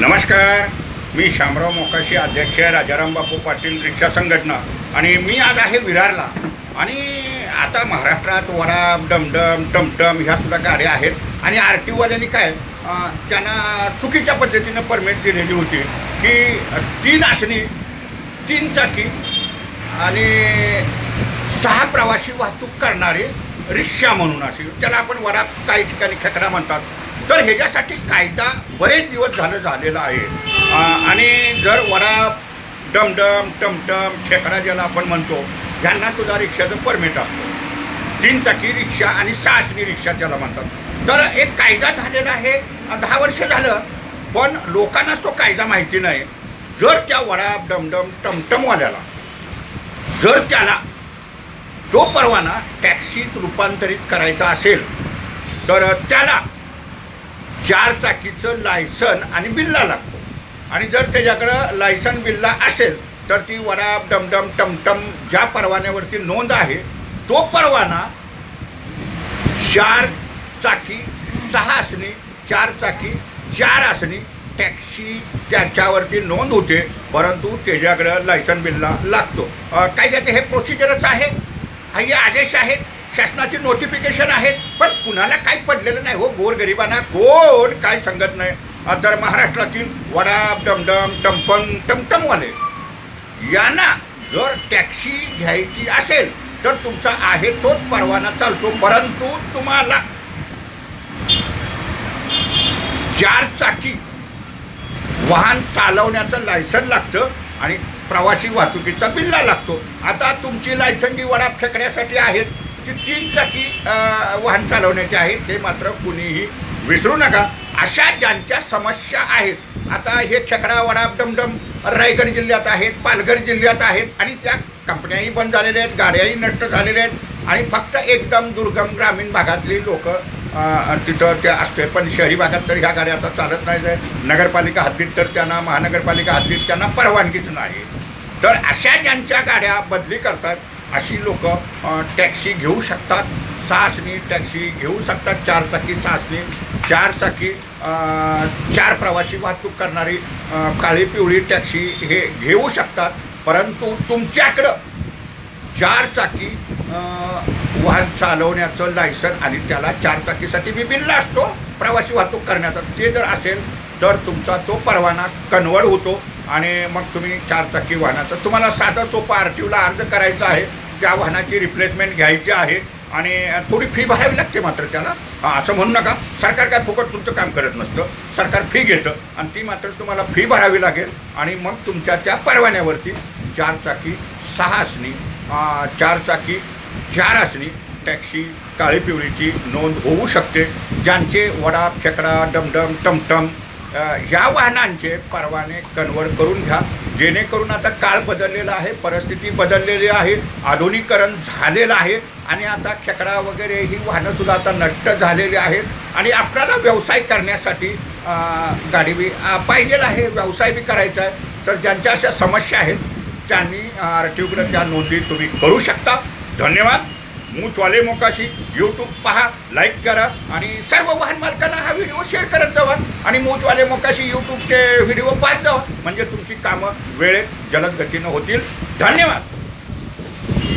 नमस्कार. मी शामराव मोकाशी अध्यक्ष राजाराम बापू पाटील रिक्षा संघटना. आणि मी आज आहे विरारला. आणि आता महाराष्ट्रात वराब डमडम टमटम ह्या सुद्धा गाड्या आहेत. आणि आर टी ओवाल्यांनी काय त्यांना चुकीच्या पद्धतीनं परमिट दिलेली होती की तीन आसनी तीन चाकी आणि सहा प्रवासी वाहतूक करणारे रिक्षा म्हणून असे त्याला आपण वरात काही ठिकाणी खेकडा म्हणतात. तर ह्याच्यासाठी कायदा बरेच दिवस झालं झालेला आहे. आणि जर वरा डमडम टमटम खेकडा ज्याला आपण म्हणतो ह्यांना सुद्धा रिक्षाचं परमिट असतं. तीन चाकी रिक्षा आणि सहाशनी रिक्षा त्याला म्हणतात. तर एक कायदा झालेला आहे दहा वर्ष झालं पण लोकांनाच तो कायदा माहिती नाही. जर त्या वडा डमडम टमटमवाल्याला जर त्याला जो परवाना टॅक्सीत रूपांतरित करायचा असेल तर त्याला चार चाकीचं लायसन आणि बिल्ला लागतो. आणि जर त्याच्याकडं लायसन बिल्ला असेल तर ती वडा डमडम टमटम ज्या परवान्यावरती नोंद आहे तो परवाना चार चाकी सहा आसनी चार चाकी चार आसनी टॅक्सी त्याच्यावरती नोंद होते परंतु त्याच्याकडं लायसन बिल्ला लागतो. काय त्याचे हे प्रोसिजरच आहे? हे आदेश आहेत शासनाची नोटिफिकेशन आहेत. पण कुणाला काही पडलेलं नाही हो गोरगरिबांना कोण काय सांगत नाही. अ, तर महाराष्ट्रातील वडा डमडम टमपम टमटमवाले यांना जर टॅक्सी घ्यायची असेल तर तुमचा आहे तोच परवाना चालतो. परंतु तुम्हाला चार चाकी वाहन चालवण्याचं लायसन लागतं आणि प्रवासी वाहतुकीचा बिल्ला लागतो. आता तुमची लायसन जी वडाप फेकण्यासाठी आहेत. ती तीन चाकी वाहन चालवण्याचे आहे ते मात्र कुणीही विसरू नका. अशा ज्यांच्या समस्या आहेत आता हे खेकडा डमडम रायगड जिल्ह्यात आहेत पालघर जिल्ह्यात आहेत आणि त्या कंपन्याही बंद झालेल्या आहेत गाड्याही नष्ट झालेल्या आहेत आणि फक्त एकदम दुर्गम ग्रामीण भागातली लोक तिथं ते असते. पण शहरी भागात तर ह्या गाड्या आता चालत नाही नगरपालिका हद्दीत तर त्यांना महानगरपालिका हद्दीत त्यांना परवानगीच नाही. तर अशा ज्यांच्या गाड्या बदली करतात अशी लोक टॅक्सी घेऊ शकतात सहासनी टॅक्सी घेऊ शकतात चार चाकी सहासनी चार चाकी चार प्रवासी वाहतूक करणारी काळी पिवळी टॅक्सी हे घेऊ शकतात. परंतु तुमच्याकडं चार चाकी वाहन चालवण्याचं लायसन आणि त्याला चार चाकीसाठी मी बिल्ला असतो प्रवासी वाहतूक करण्याचा. ते जर असेल तर तुमचा तो परवाना कन्वर्ट होतो. आणि मग तुम्ही चार चाकी वाहनाचं तुम्हाला साधं सोपं आर टी ओला अर्ज करायचा आहे. त्या वाहनाची रिप्लेसमेंट घ्यायची आहे. आणि थोडी फी भरावी लागते मात्र त्याला. हां असं म्हणू नका. सरकार काय फुकट तुमचं काम करत नसतं. सरकार फी घेतं. आणि ती मात्र तुम्हाला फी भरावी लागेल. आणि मग तुमच्या त्या परवान्यावरती चार चाकी सहा असणी चार चाकी चार असणी टॅक्सी काळी पिवळीची नोंद होऊ शकते. ज्यांचे वडा खेकडा डमडम टमटम या वाहनांचे परवाने कन्वर्ट करून घ्या. जेणेकरून आता काळ बदललेला आहे परिस्थिती बदललेली आहे आधुनिकरण झालेलं आहे आणि आता खेकडा वगैरे ही वाहनंसुद्धा आता नष्ट झालेली आहेत. आणि आपल्याला व्यवसाय करण्यासाठी गाडी बी पाहिजेला पाहिजेल आहे व्यवसाय बी करायचा आहे. तर ज्यांच्या अशा समस्या आहेत त्यांनी आर टी ओकडे त्या नोंदी तुम्ही करू शकता. धन्यवाद. मूचवाले मोकाशी यूट्यूब पहा लाईक करा आणि सर्व वाहन मालकांना हा व्हिडिओ शेअर करत जावा आणि मूचवाले मोकाशी यूट्यूबचे व्हिडिओ पाहत जावा. म्हणजे तुमची कामं वेळेत जलद गतीनं होतील. धन्यवाद.